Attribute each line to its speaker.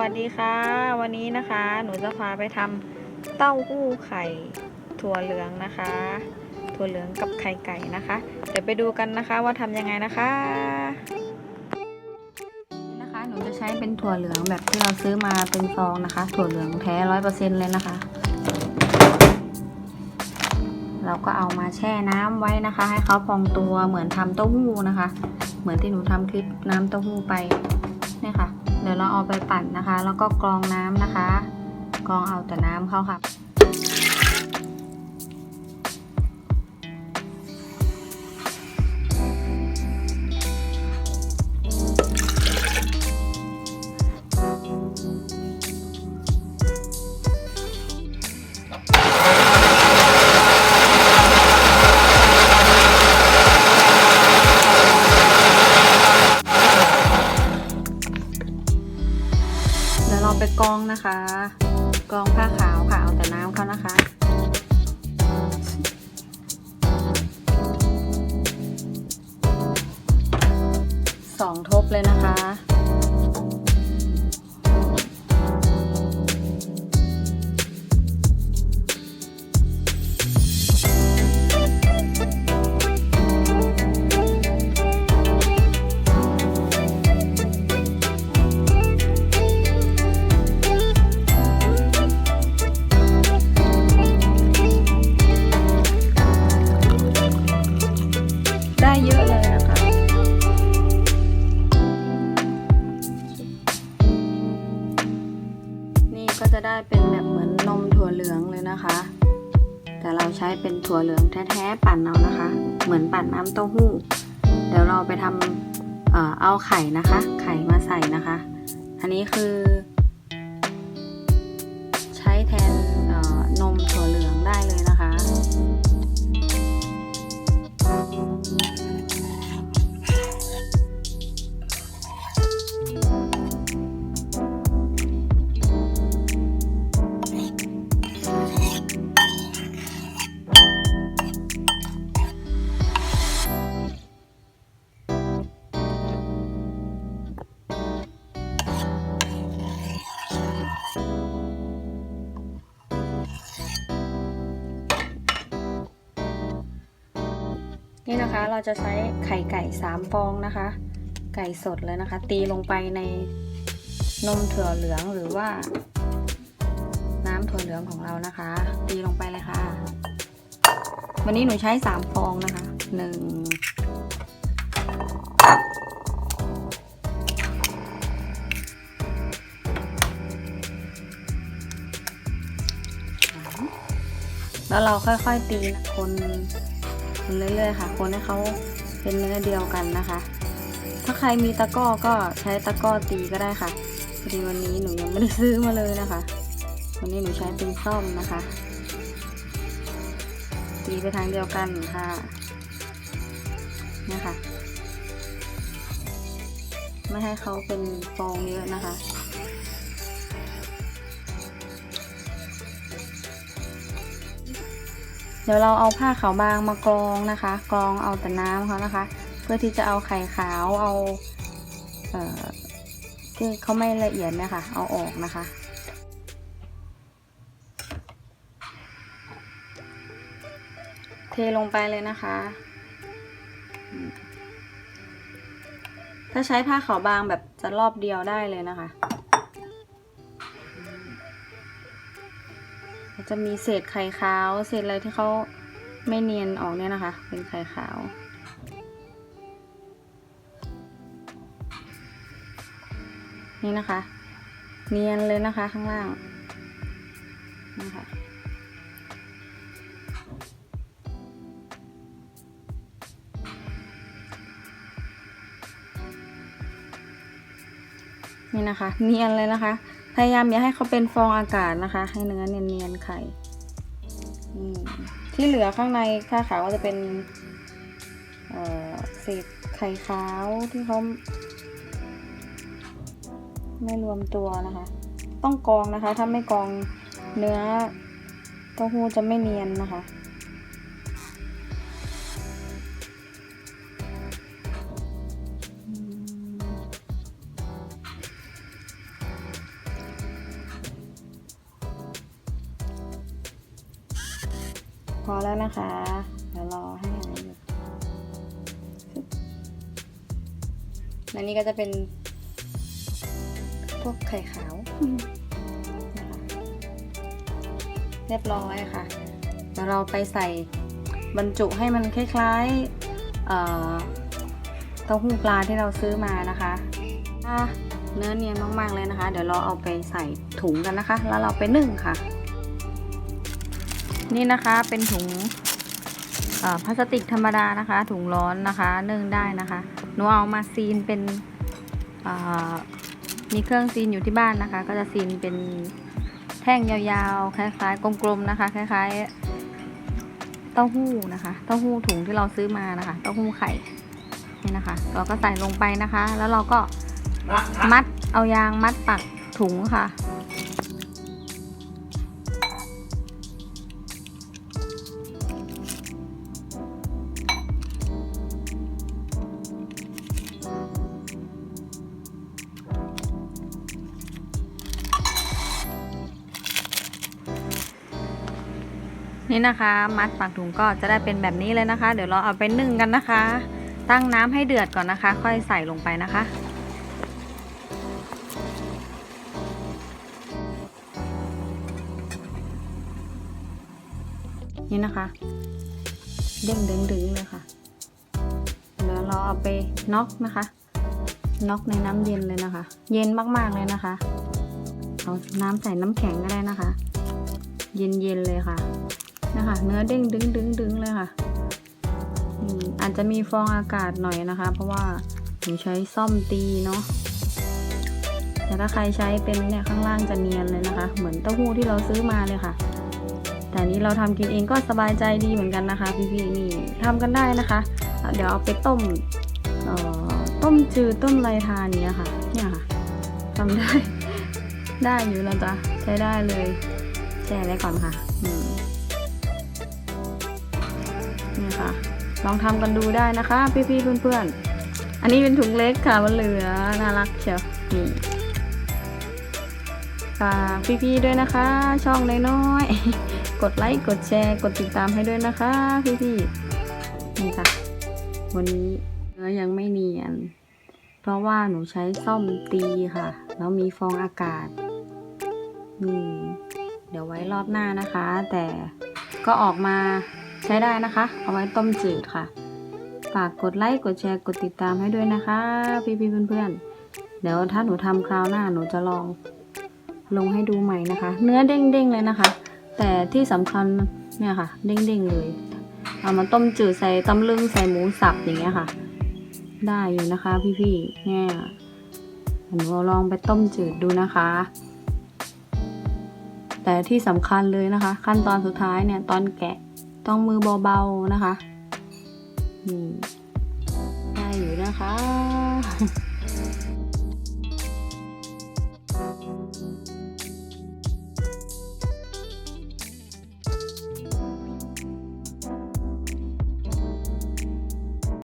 Speaker 1: วัสดีค่ะ วันนี้นะคะ หนูจะพาไปทำเต้าหู้ไข่ถั่วเหลืองนะคะ ถั่วเหลืองกับไข่ไก่นะคะ เดี๋ยวไปดูกันนะคะว่าทำยังไงนะคะนี่นะคะ หนูจะใช้เป็นถั่วเหลืองแบบที่เราซื้อมาเป็นซองนะคะ ถั่วเหลืองแท้ร้อยเปอร์เซ็นต์เลยนะคะ เราก็เอามาแช่น้ำไว้นะคะ ให้เขาพองตัวเหมือนทำเต้าหู้นะคะ เหมือนที่หนูทำคลิปน้ำเต้าหู้ไป เดี๋ยวเราเอาไปปั่นนะคะ แล้วก็กรองน้ำนะคะ กรองเอาแต่น้ำเข้าค่ะ ผ้าขาวค่ะ เอาแต่น้ำเขานะคะสองทบเลยนะคะ ถั่วเหลืองแท้ๆปั่นเอานะคะ เหมือนปั่นน้ำเต้าหู้ เดี๋ยวเราไปทำเอ่อเอาไข่นะคะ ไข่มาใส่นะคะ อันนี้คือ นี่นะคะเราจะใช้ไข่ไก่สามฟองนะคะ ไก่สดเลยนะคะ ตีลงไปในนมถั่วเหลืองหรือว่า น้ำถั่วเหลืองของเรานะคะ ตีลงไปเลยค่ะ วันนี้หนูใช้สามฟองนะคะหนึ่งแล้วเราค่อยๆตีนะคน คนเรื่อยๆค่ะ คนให้เขาเป็นเนื้อเดียวกันนะคะ ถ้าใครมีตะก้อก็ใช้ตะก้อตีก็ได้ค่ะพอดีวันนี้หนูยังไม่ได้ซื้อมาเลยนะคะ วันนี้หนูใช้เป็นซ่อมนะคะ ตีไปทางเดียวกันค่ะนี่ยค่ะไม่ให้เขาเป็นฟองเยอะนะคะ เดี๋ยวเราเอาผ้าขาวบางมากรองนะคะ กรองเอาแต่น้ำเขานะคะ เพื่อที่จะเอาไข่ขาวเอาเอ่อที่เขาไม่ละเอียดเนะคะ เอาออกนะคะเทลงไปเลยนะคะ ถ้าใช้ผ้าขาวบางแบบจะรอบเดียวได้เลยนะคะ จะมีเศษไข่ขาว เศษอะไรที่เขาไม่เนียนออกเนี่ยนะคะ เป็นไข่ขาว นี่นะคะ เนียนเลยนะคะข้างล่างนี่ค่ะนี่นะคะ เนียนเลยนะคะ พยายามอย่าให้เขาเป็นฟองอากาศนะคะ ให้เนื้อเนียนๆไข่ที่เหลือข้างในผ้าขาวก็จะเป็นเอ่อเศษไข่ขาวที่เขาไม่รวมตัวนะคะ ต้องกรองนะคะ ถ้าไม่กรองเนื้อเต้าหู้จะไม่เนียนนะคะ อแล้วนะคะ เดี๋ยวรอให้อะไรอยู่และนี่ก็จะเป็น พวกไข่ขาวนะคะเรียบร้อยค่ะ เดี๋ยวเราไปใส่บรรจุให้มันคล้ายๆเอ่อเต้าหู้ปลาที่เราซื้อมานะคะถ้าเนื้อเนียนมากๆเลยนะคะ เดี๋ยวเราเอาไปใส่ถุงกันนะคะ แล้วเราไปนึ่งค่ะ นี่นะคะเป็นถุงพลาสติกธรรมดานะคะ ถุงร้อนนะคะนึ่งได้นะคะหนูเอามาซีนเป็นมีเครื่องซีนอยู่ที่บ้านนะคะ ก็จะซีนเป็นแท่งยาวๆ คล้ายๆ กลมๆนะคะ คล้ายๆ เต้าหู้นะคะ เต้าหู้ถุงที่เราซื้อมานะคะ เต้าหู้ไข่นี่นะคะ เราก็ใส่ลงไปนะคะ แล้วเราก็มัดเอายางมัดปักถุงค่ะ นี่นะคะ มัดปากถุงก็จะได้เป็นแบบนี้เลยนะคะ เดี๋ยวเราเอาไปนึ่งกันนะคะ ตั้งน้ำให้เดือดก่อนนะคะ ค่อยใส่ลงไปนะคะ นี่นะคะเด้งดึงดึงเลยค่ะเดี๋ยวเราเอาไปน็อกนะคะน็อกในน้ำเย็นเลยนะคะ เย็นมากๆเลยนะคะเอาน้ำใส่น้ำแข็งก็ได้นะคะ เย็นๆเลยค่ะ นะคะ เนื้อเด้งดึงดึงดึงเลยค่ะอาจจะมีฟองอากาศหน่อยนะคะ เพราะว่าหนูใช้ซ่อมตีเนาะแต่ถ้าใครใช้เป็นเนี่ยข้างล่างจะเนียนเลยนะคะ เหมือนเต้าหู้ที่เราซื้อมาเลยค่ะ แต่นี้เราทำกินเองก็สบายใจดีเหมือนกันนะคะ พี่ๆนี่ทำกันได้นะคะ เดี๋ยวเอาไปต้มต้มจืดต้มไรทานเนี้ยค่ะ เนี่ยค่ะทำได้ ได้อยู่แล้วจ้ะใช้ได้เลย แช่ไว้ก่อนค่ะอืม นี่ค่ะ ลองทำกันดูได้นะคะ พี่ๆเพื่อนๆ อันนี้เป็นถุงเล็กค่ะมันเหลือน่ารักเชียวนี่ฝากพี่ๆด้วยนะคะ ช่องน้อยๆ กดไลค์ กดแชร์ กดติดตามให้ด้วยนะคะ พี่ๆ นี่ค่ะ วันนี้เนื้อยังไม่เนียน เพราะว่าหนูใช้ซ่อมตีค่ะ แล้วมีฟองอากาศอืมเดี๋ยวไว้รอบหน้านะคะ แต่ก็ออกมา ใช้ได้นะคะ เอาไว้ต้มจืดค่ะ ฝากกดไลค์ กดแชร์ กดติดตามให้ด้วยนะคะ พี่ๆเพื่อนๆ เดี๋ยวถ้าหนูทำคราวหน้าหนูจะลอง ลงให้ดูใหม่นะคะ เนื้อเด้งๆเลยนะคะ แต่ที่สำคัญเนี่ยค่ะ เด้งๆเลย เอามาต้มจืดใส่ตำลึงใส่หมูสับอย่างเงี้ยค่ะ ได้อยู่นะคะพี่ๆ เนี่ยหนูลองไปต้มจืดดูนะคะแต่ที่สำคัญเลยนะคะ ขั้นตอนสุดท้ายเนี่ย ตอนแกะ ต้องมือเบาๆนะคะนี่ได้อยู่นะคะ